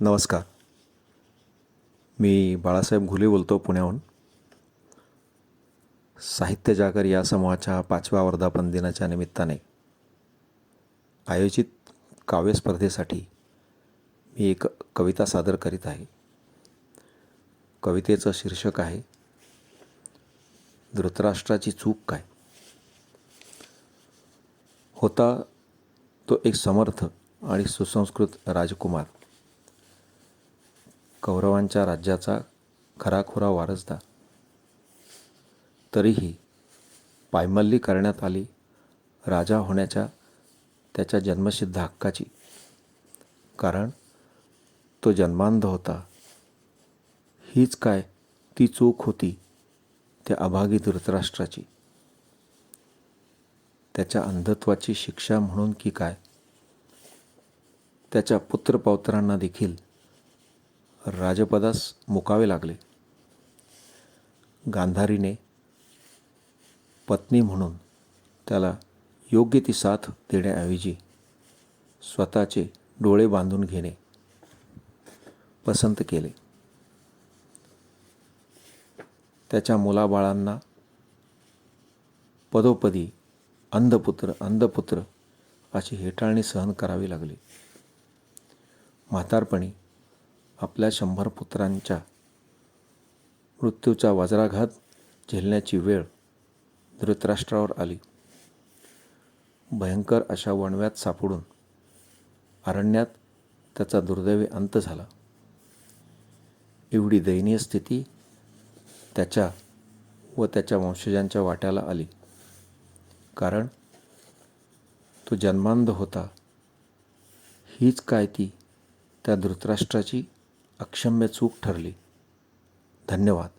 नमस्कार. मी बाळासाहेब घुले बोलतो पुण्याहून. साहित्य जागर या समूहाच्या पाचव्या वर्धापन दिनाच्या निमित्ताने आयोजित काव्यस्पर्धेसाठी मी एक कविता सादर करीत आहे. कवितेचं शीर्षक आहे धृतराष्ट्राची चूक काय? होता तो एक समर्थ आणि सुसंस्कृत राजकुमार. कौरवांच्या राज्याचा खराखुरा वारसदार. तरीही पायमल्ली करण्यात आली राजा होण्याच्या त्याच्या जन्मसिद्ध हक्काची. कारण तो जन्मांध होता. हीच काय ती चूक होती त्या अभागी धृतराष्ट्राची. त्याच्या अंधत्वाची शिक्षा म्हणून की काय? त्याच्या पुत्रपौत्रांना देखील राजपदास मुकावे लागले. गांधारीने पत्नी म्हणून त्याला योग्य ती साथ देण्याऐवजी स्वतःचे डोळे बांधून घेणे पसंत केले. त्याच्या मुलाबाळांना पदोपदी अंधपुत्र अंधपुत्र अशी हेटाळणी सहन करावी लागली. म्हातारपणी आपल्या शंभर पुत्रांच्या मृत्यूचा वज्राघात झेलण्याची वेळ धृतराष्ट्रावर आली. भयंकर अशा वणव्यात सापडून अरण्यात त्याचा दुर्दैवी अंत झाला. एवढी दयनीय स्थिती त्याच्या व त्याच्या वंशजांच्या वाट्याला आली. कारण तो जन्मांध होता. हीच काय ती त्या धृतराष्ट्राची अक्षम्य चूक ठरली. धन्यवाद.